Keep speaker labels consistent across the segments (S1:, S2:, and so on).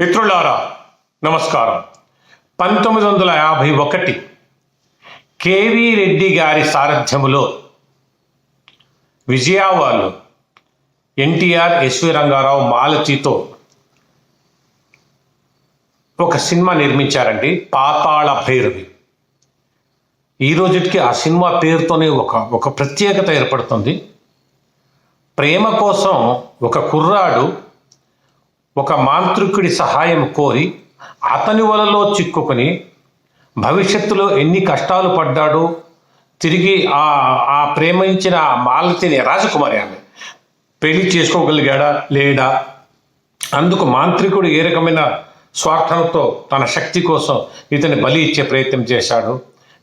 S1: మిత్రులారా నమస్కారం. పంతొమ్మిది వందల యాభై ఒకటి కేవి రెడ్డి గారి సారథ్యములో విజయవాళ్ళు ఎన్టీఆర్ ఎస్వి రంగారావు మాలతీతో ఒక సినిమా నిర్మించారండి పాతాళ భైరవి. ఈ రోజుకి ఆ సినిమా పేరుతోనే ఒక ఒక ప్రత్యేకత ఏర్పడుతుంది. ప్రేమ కోసం ఒక కుర్రాడు ఒక మాంత్రికుడి సహాయం కోరి అతని వలలో చిక్కుకొని భవిష్యత్తులో ఎన్ని కష్టాలు పడ్డాడో తిరిగి ఆ ఆ ప్రేమించిన ఆ మాలతిని రాజకుమారి ఆమె పెళ్ళి చేసుకోగలిగాడా లేడా? అందుకు మాంత్రికుడు ఏ రకమైన స్వార్థంతో తన శక్తి కోసం ఇతని బలి ఇచ్చే ప్రయత్నం చేశాడు.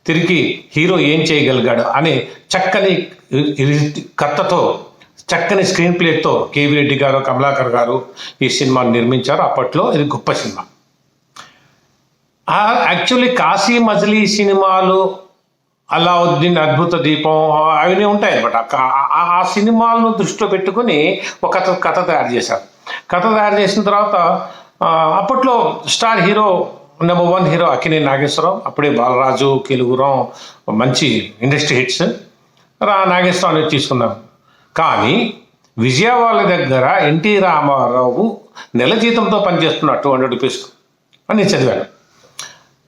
S1: తిరిగి హీరో ఏం చేయగలిగాడు అనే చక్కని కథతో చక్కని స్క్రీన్ ప్లేతో కేవీ రెడ్డి గారు కమలాకర్ గారు ఈ సినిమాని నిర్మించారు. అప్పట్లో ఇది గొప్ప సినిమా. యాక్చువల్లీ కాశీ మజిలీ సినిమాలు అలావుద్దీన్ అద్భుత దీపం అవన్నీ ఉంటాయి అనమాట ఆ సినిమాలను దృష్టిలో పెట్టుకుని ఒక కథ కథ తయారు చేశారు. కథ తయారు చేసిన తర్వాత అప్పట్లో star hero number one hero Akkineni Nageswara Rao అప్పుడే బాలరాజు కెలుగురం మంచి ఇండస్ట్రీ హిట్స్ రా నాగేశ్వరరావు అనేది తీసుకున్నాం కానీ విజయవాడ దగ్గర ఎన్టీ రామారావు నెల జీతంతో పనిచేస్తున్నాడు టూ హండ్రెడ్ రూపీస్ అని నేను చదివాను.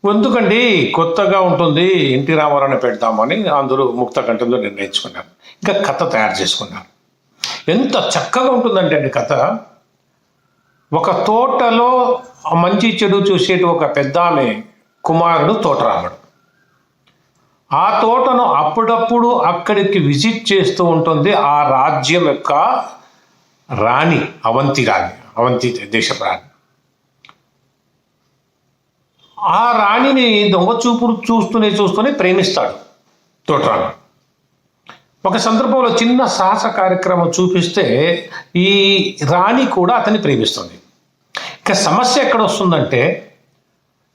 S1: ఎందుకండి కొత్తగా ఉంటుంది ఎన్టీ రామారావుని పెడతామని అందరూ ముక్త కంఠంలో నిర్ణయించుకున్నారు. ఇంకా కథ తయారు చేసుకున్నారు. ఎంత చక్కగా ఉంటుందంటే అండి కథ. ఒక తోటలో మంచి చెడు చూసేటి ఒక పెద్ద ఆమె కుమారుడు తోటరాముడు. ఆ తోటను అప్పుడప్పుడు అక్కడికి విజిట్ చేస్తూ ఉంటుంది ఆ రాజ్యం యొక్క రాణి అవంతి రాణి అవంతి దేశపు రాణి. ఆ రాణిని దొంగ చూపులు చూస్తూనే చూస్తూనే ప్రేమిస్తాడు తోటరాను ఒక సందర్భంలో చిన్న సాహస కార్యక్రమం చూపిస్తే ఈ రాణి కూడా అతన్ని ప్రేమిస్తుంది. ఇక సమస్య ఎక్కడ వస్తుందంటే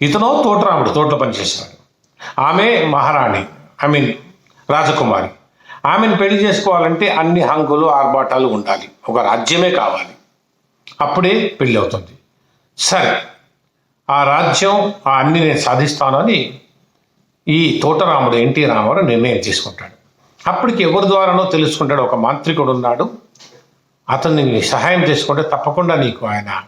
S1: ఇతను తోటరాముడు తోటలో పనిచేస్తాడు ఆమె మహారాణి ఐ మీన్ రాజకుమారి. ఆమెను పెళ్ళి చేసుకోవాలంటే అన్ని హంగులు ఆర్భాటాలు ఉండాలి. ఒక రాజ్యమే కావాలి. అప్పుడే పెళ్ళి అవుతుంది సరే ఆ రాజ్యం ఆ అన్ని నేను సాధిస్తానని ఈ తోటరాముడు ఎన్టీ రామారావు నిర్ణయం తీసుకుంటాడు. అప్పటికి ఎవరి ద్వారానో తెలుసుకుంటాడు. ఒక మాంత్రికుడు ఉన్నాడు. అతన్ని సహాయం చేసుకుంటే తప్పకుండా నీకు ఆయన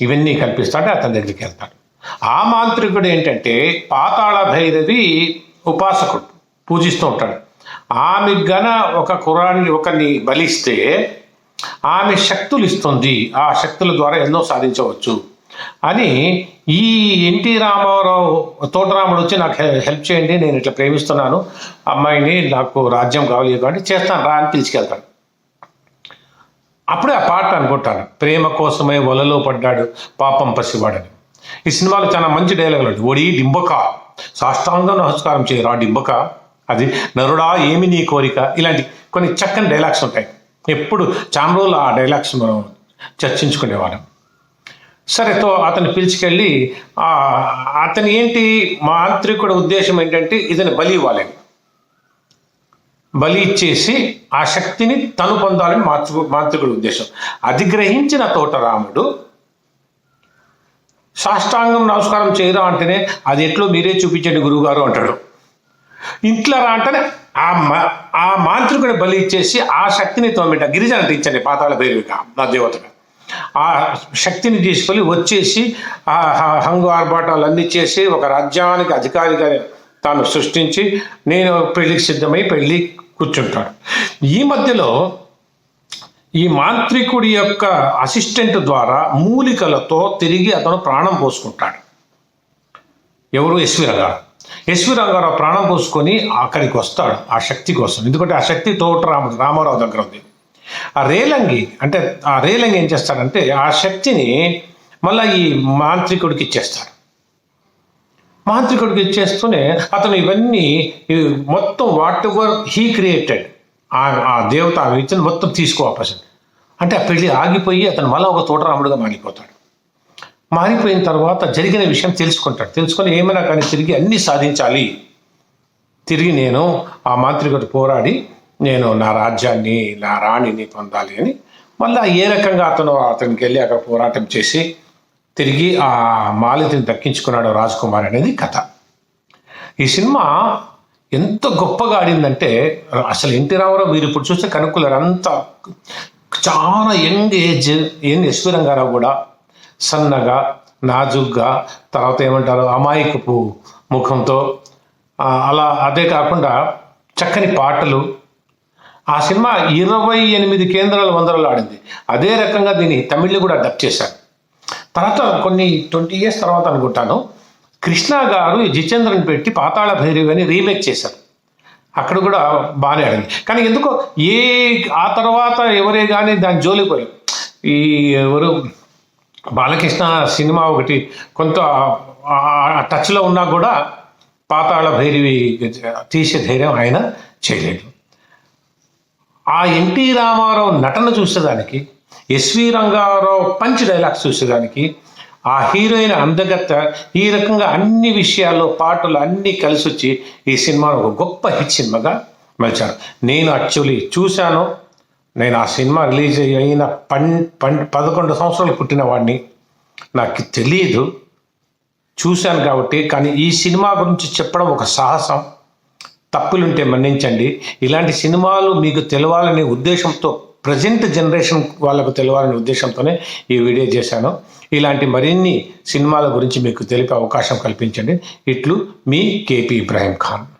S1: ఇవన్నీ కల్పిస్తాడు అతని దగ్గరికి వెళ్తాడు. ఆ మాంత్రికుడు ఏంటంటే పాతాళ భైరవి ఉపాసకుడు పూజిస్తూ ఉంటాడు. ఆమె గన ఒక కురాన్ని ఒకరిని బలిస్తే ఆమె శక్తులు ఇస్తుంది ఆ శక్తుల ద్వారా ఎన్నో సాధించవచ్చు అని ఈ ఎన్టీ రామారావు తోటరాముడు వచ్చి నాకు హెల్ప్ చేయండి నేను ఇట్లా ప్రేమిస్తున్నాను. అమ్మాయిని నాకు రాజ్యం కావాలి కాబట్టి చేస్తాను రా అని పిలిచికెళ్తాను అప్పుడే ఆ పాట అనుకుంటాను. ప్రేమ కోసమే వలలో పడ్డాడు పాపం పసివాడని. ఈ సినిమాలో చాలా మంచి డైలాగులు ఉంటాయి. ఒడి డింబక సాష్టాంగ నమస్కారం చేయరా డింబక. అది నరుడా ఏమి నీ కోరిక? ఇలాంటి కొన్ని చక్కని డైలాగ్స్ ఉంటాయి. ఎప్పుడు చాలా రోజులు ఆ డైలాగ్స్ మనం చర్చించుకునేవాళ్ళం. సరే తో అతను పిలిచికెళ్ళి ఆ, అతని ఏంటి మాంత్రికుడు ఉద్దేశం ఏంటంటే ఇతని బలి ఇవ్వాలని. బలి ఇచ్చేసి ఆ శక్తిని తను పొందాలని మాతృ మాంత్రికుడి ఉద్దేశం. అది గ్రహించిన తోటరాముడు సాష్టాంగం నమస్కారం చేయరా అంటేనే అది ఎట్లో మీరే చూపించండి గురువుగారు అంటాడు. ఇంట్లో రా అంటేనే ఆ మా ఆ మాంత్రికుని బలి ఇచ్చేసి ఆ శక్తిని తోమిట. గిరిజన ఇచ్చండి పాతాళ పేరుగా నా దేవతగా. ఆ శక్తిని తీసుకొని వచ్చేసి ఆ హంగు ఆర్భాటాలు అన్ని చేసి ఒక రాజ్యానికి అధికారిగా తాను సృష్టించి నేను పెళ్ళికి సిద్ధమై పెళ్ళి కూర్చుంటాడు. ఈ మధ్యలో ఈ మాంత్రికుడి యొక్క అసిస్టెంట్ ద్వారా మూలికలతో తిరిగి అతను ప్రాణం పోసుకుంటాడు. ఎవరు? ఎస్వి రంగారావు ఎస్వి రంగారావు ప్రాణం పోసుకొని అక్కడికి వస్తాడు ఆ శక్తి కోసం. ఎందుకంటే ఆ శక్తి తోటరాముడు రామారావు దగ్గర ఉంది. ఆ రేలంగి అంటే ఆ రేలంగి ఏం చేస్తాడంటే ఆ శక్తిని మళ్ళీ ఈ మాంత్రికుడికి ఇచ్చేస్తాడు. మాంత్రికుడికి ఇచ్చేస్తూనే అతను ఇవన్నీ మొత్తం వాట్ ఎవర్ హీ క్రియేటెడ్. ఆ ఆ దేవత ఆ వ్యక్తిని మొత్తం తీసుకో అంటే ఆ పెళ్ళి ఆగిపోయి అతను మళ్ళీ ఒక తోటరాముడుగా మారిపోతాడు. మారిపోయిన తర్వాత జరిగిన విషయం తెలుసుకుంటాడు. తెలుసుకొని ఏమైనా కానీ తిరిగి అన్నీ సాధించాలి. తిరిగి నేను ఆ మాంత్రికుడు పోరాడి నేను నా రాజ్యాన్ని నా రాణిని పొందాలి అని మళ్ళీ ఏ రకంగా అతను అతనికి వెళ్ళి అక్కడ పోరాటం చేసి తిరిగి ఆ మాలితిని దక్కించుకున్నాడు రాజకుమార్ అనేది కథ. ఈ సినిమా ఎంత గొప్పగా ఆడిందంటే అసలు ఎన్టీ రామారావు మీరు ఇప్పుడు చూస్తే కనుక్కులేరు అంత చాలా యంగ్ ఏజ్ ఏం ఎస్వి రంగారావు కూడా సన్నగా నాజుగ్గా తర్వాత ఏమంటారు అమాయకపు ముఖంతో అలా అదే కాకుండా చక్కని పాటలు. ఆ సినిమా ఇరవై ఎనిమిది కేంద్రాల వందరలు ఆడింది. అదే రకంగా దీన్ని తమిళ్ళు కూడా డబ్ చేశారు. తర్వాత కొన్ని ట్వంటీ ఇయర్స్ తర్వాత అనుకుంటాను. కృష్ణ గారు జితేంద్రని పెట్టి పాతాళ భైరవి అని రీమేక్ చేశారు. అక్కడ కూడా బాగానే ఆడింది. కానీ ఎందుకో ఏ ఆ తర్వాత ఎవరే కానీ దాని జోలిపోయి ఈ ఎవరు బాలకృష్ణ సినిమా ఒకటి కొంత టచ్లో ఉన్నా కూడా పాతాళ భైరవి తీసే ధైర్యం ఆయన చేయలేదు. ఆ ఎన్టీ రామారావు నటన చూసేదానికి ఎస్వి రంగారావు పంచ్ డైలాగ్స్ చూసేదానికి ఆ హీరోయిన్ అందగత్త ఈ రకంగా అన్ని విషయాల్లో పాటలు అన్నీ కలిసి వచ్చి ఈ సినిమాను ఒక గొప్ప హిట్ సినిమాగా మలిచారు. నేను యాక్చువల్లీ చూశాను. నేను ఆ సినిమా రిలీజ్ అయిన పన్ పన్ పదకొండు సంవత్సరాలు పుట్టిన వాడిని. నాకు తెలియదు. చూశాను కాబట్టి కానీ ఈ సినిమా గురించి చెప్పడం ఒక సాహసం. తప్పులుంటే మన్నించండి. ఇలాంటి సినిమాలు మీకు తెలవాలనే ఉద్దేశంతో ప్రజెంట్ జనరేషన్ వాళ్ళకు తెలియాలనే ఉద్దేశంతోనే ఈ వీడియో చేశాను. ఇలాంటి మరిన్ని సినిమాల గురించి మీకు తెలిపే అవకాశం కల్పించండి. ఇట్లు మీ కేపీ ఇబ్రాహీం ఖాన్.